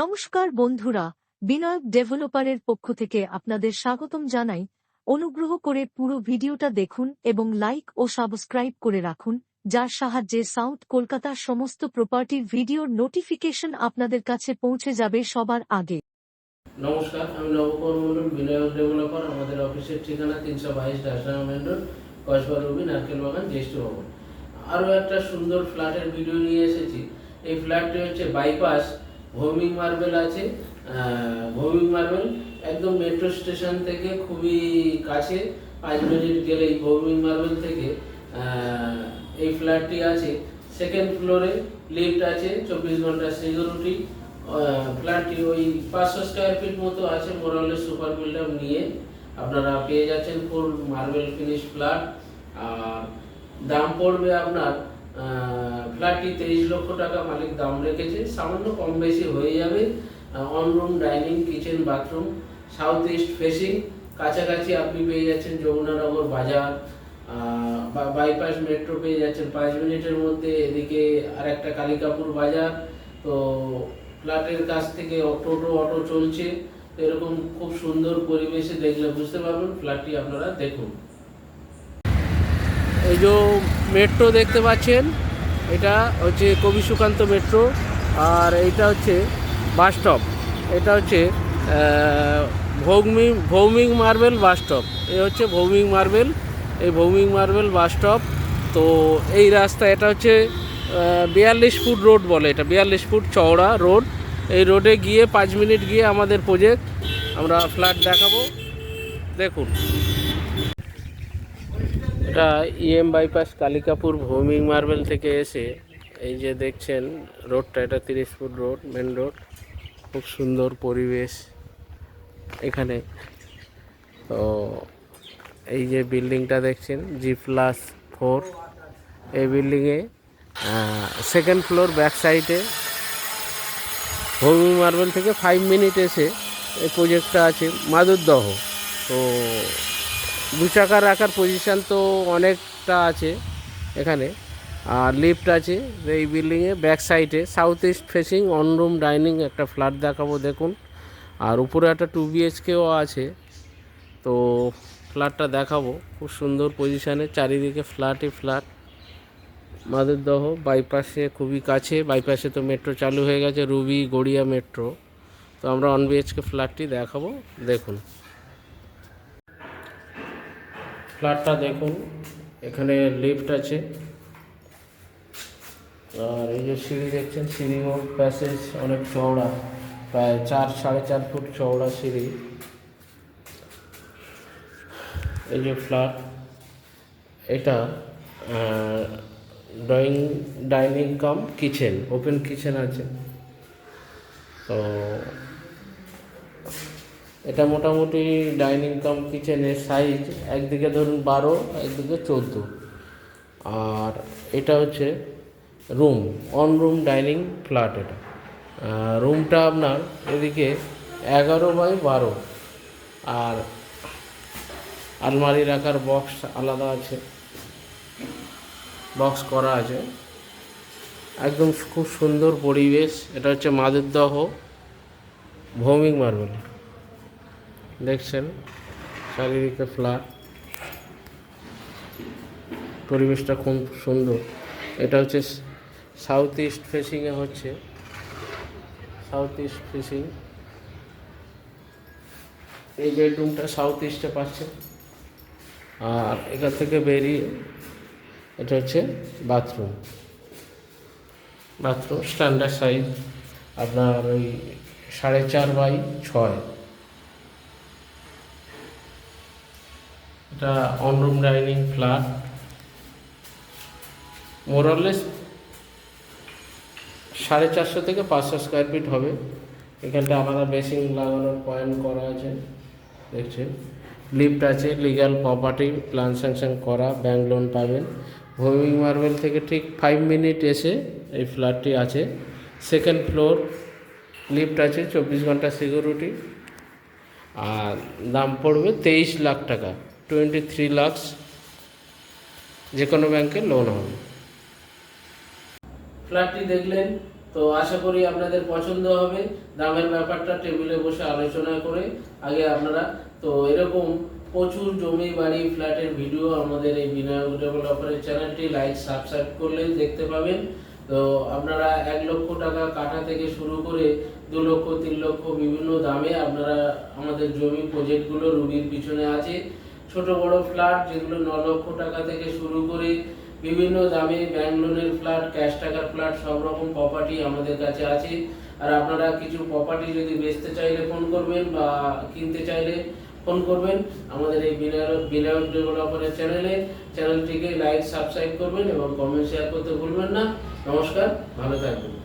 নমস্কার বন্ধুরা, বিনায়ক ডেভেলপারের পক্ষ থেকে আপনাদের স্বাগতম জানাই। অনুগ্রহ করে পুরো ভিডিওটা দেখুন এবং লাইক ও সাবস্ক্রাইব করে রাখুন, যার সাহায্যে সাউথ কলকাতার সমস্ত প্রপার্টির ভিডিওর নোটিফিকেশন আপনাদের কাছে পৌঁছে যাবে সবার আগে। নমস্কার, আমি নবকুমার মন্ডল বিনায়ক ডেভেলপার। আমাদের অফিসের ঠিকানা তিনশো বাইশ ডাসরাম মেন কসবা রবি, নারকেল বাগান, জ্যেষ্ঠ ভবন। আরও একটা সুন্দর ফ্ল্যাটের ভিডিও নিয়ে এসেছি। এই ফ্ল্যাটটি হচ্ছে বাইপাস ভৌমিক মার্বেল আছে। ভৌমিক মার্বেল একদম মেট্রো স্টেশন থেকে খুবই কাছে। পাঁচ মিনিট গেলে এই ভৌমিক মার্বেল থেকে এই ফ্ল্যাটটি আছে। সেকেন্ড ফ্লোরে লিফট আছে, চব্বিশ ঘণ্টা সিকিউরিটি ফ্ল্যাটটি ওই পাঁচশো স্কোয়ার ফিট মতো আছে মোরালের সুপার বিল্ডার নিয়ে। আপনারা পেয়ে যাচ্ছেন ফুল মার্বেল ফিনিশ ফ্ল্যাট আর দাম পড়বে আপনার ফ্ল্যাটটি তেইশ লক্ষ টাকা মালিক দাম রেখেছে। সামান্য কম বেশি হয়ে যাবে one room dining kitchen bathroom south east facing কাছাকাছি আপনি পেয়ে যাচ্ছেন যমুনানগর বাজার বাইপাস মেট্রো পেয়ে যাচ্ছেন পাঁচ মিনিটের মধ্যে। এদিকে আর একটা কালিকাপুর বাজার। তো ফ্ল্যাটের কাছ থেকে টোটো, অটো চলছে। এরকম খুব সুন্দর পরিবেশে দেখলে বুঝতে পারবেন, ফ্ল্যাটটি আপনারা দেখুন। এই যে মেট্রো দেখতে পাচ্ছেন, এটা হচ্ছে কবি সুকান্ত মেট্রো আর এইটা হচ্ছে বাস স্টপ এটা হচ্ছে Bhowmik Bhowmik marble bus stop এই হচ্ছে ভৌমিক মার্বেল এই ভৌমিক মার্বেল বাস স্টপ তো এই রাস্তা, এটা হচ্ছে বিয়াল্লিশ ফুট রোড বলে এটা, বিয়াল্লিশ ফুট চওড়া রোড এই রোডে গিয়ে পাঁচ মিনিট গিয়ে আমাদের প্রজেক্ট আমরা ফ্ল্যাট দেখাবো। দেখুন। এটা EM bypass Kalikapur Bhowmik marble থেকে এসে এই যে দেখছেন রোডটা এটা তিরিশ ফুট রোড মেন রোড খুব সুন্দর পরিবেশ এখানে। তো এই যে বিল্ডিংটা দেখছেন জি প্লাস ফোর এই বিল্ডিংয়ে সেকেন্ড ফ্লোর ব্যাক সাইডে ভৌমিক মার্বেল থেকে ফাইভ মিনিট এসে এই প্রজেক্টটা আছে মাদুরদহ। তো দু চাকা রাখার পজিশান তো অনেকটা আছে এখানে। আর লিফট আছে এই বিল্ডিংয়ে ব্যাক সাইডে south east facing one room dining একটা ফ্ল্যাট দেখাবো দেখুন। আর উপরে একটা টু বিএইচকেও আছে। তো ফ্ল্যাটটা দেখাবো। খুব সুন্দর পজিশানে চারিদিকে ফ্ল্যাটই ফ্ল্যাট মাদুরদহ বাইপাসে খুবই কাছে। বাইপাসে তো মেট্রো চালু হয়ে গেছে। রুবি গড়িয়া মেট্রো তো আমরা অন বিএইচকে ফ্ল্যাটটি দেখাবো। দেখুন। ফ্ল্যাটটা দেখুন, এখানে লিফট আছে। আর এই যে সিঁড়ি দেখছেন, সিঁড়ি ও প্যাসেজ, অনেক চওড়া, প্রায় চার, সাড়ে চার ফুট চওড়া সিঁড়ি। এই যে ফ্ল্যাট, এটা drawing dining cum kitchen open kitchen আছে। তো এটা মোটামুটি ডাইনিং কাম, কিচেনের সাইজ একদিকে ধরুন বারো, একদিকে চোদ্দ। আর এটা হচ্ছে room one room dining flat এটা। রুমটা আপনার এদিকে এগারো বাই বারো। আর আলমারি রাখার বক্স আলাদা আছে। বক্স করা আছে। একদম খুব সুন্দর পরিবেশ। এটা হচ্ছে মাদুরদহ ভৌমিক মার্বেল দেখছেন চারিদিকে ফ্ল্যাট পরিবেশটা খুব সুন্দর। এটা হচ্ছে সাউথ ইস্ট ফেসিংয়ে হচ্ছে। সাউথ ইস্ট ফেসিং এই বেডরুমটা সাউথ ইস্টে পাচ্ছে আর এখান থেকে বেরিয়ে এটা হচ্ছে বাথরুম বাথরুম স্ট্যান্ডার্ড সাইজ আপনার ওই সাড়ে চার বাই ছয়। এটা অনরুম ডাইনিং ফ্ল্যাট মোরালেস সাড়ে চারশো থেকে পাঁচশো স্কোয়ার ফিট হবে। এখানটা আলাদা বেসিং লাগানোর পয়েন্ট করা আছে। দেখছেন? লিফট আছে লিগ্যাল প্রপার্টি প্ল্যান স্যাংশন করা ব্যাংক লোন পাবেন। ভৌমিক মার্বেল থেকে ঠিক ফাইভ মিনিট এসে এই ফ্ল্যাটটি আছে। সেকেন্ড ফ্লোর লিফট আছে, চব্বিশ ঘণ্টা সিকিউরিটি আর দাম পড়বে তেইশ লাখ টাকা। টোয়েন্টি থ্রি লাখস যে কোনো ব্যাংকে লোন হবে। ফ্ল্যাটটি দেখলেন, তো আশা করি আপনাদের পছন্দ হবে। দামের ব্যাপারটা টেবিলে বসে আলোচনা করে আগে আপনারা, তো এরকম প্রচুর জমি বাড়ি ফ্ল্যাটের ভিডিও আমাদের এই বিনায়ক ডেভেলপারের চ্যানেলটি লাইক সাবস্ক্রাইব করলে দেখতে পাবেন। তো আপনারা এক লক্ষ টাকা কাটা থেকে শুরু করে দু লক্ষ, তিন লক্ষ বিভিন্ন দামে আপনারা আমাদের জমি প্রজেক্টগুলো রুগীর পিছনে আছে। ছোট বড় ফ্ল্যাট যেগুলো ন লক্ষ টাকা থেকে শুরু করে বিভিন্ন দামে ব্যাংক লোনের ফ্ল্যাট ক্যাশ টাকার ফ্ল্যাট, সব রকম প্রপার্টি আমাদের কাছে আছে। আর আপনারা কিছু প্রপার্টি যদি বেচতে চাইলে ফোন করবেন বা কিনতে চাইলে ফোন করবেন আমাদের এই বিনায়ক ডেভেলপারের চ্যানেলে চ্যানেলটিকে লাইক সাবস্ক্রাইব করবেন এবং কমেন্ট শেয়ার করতে ভুলবেন না। নমস্কার, ভালো থাকবেন।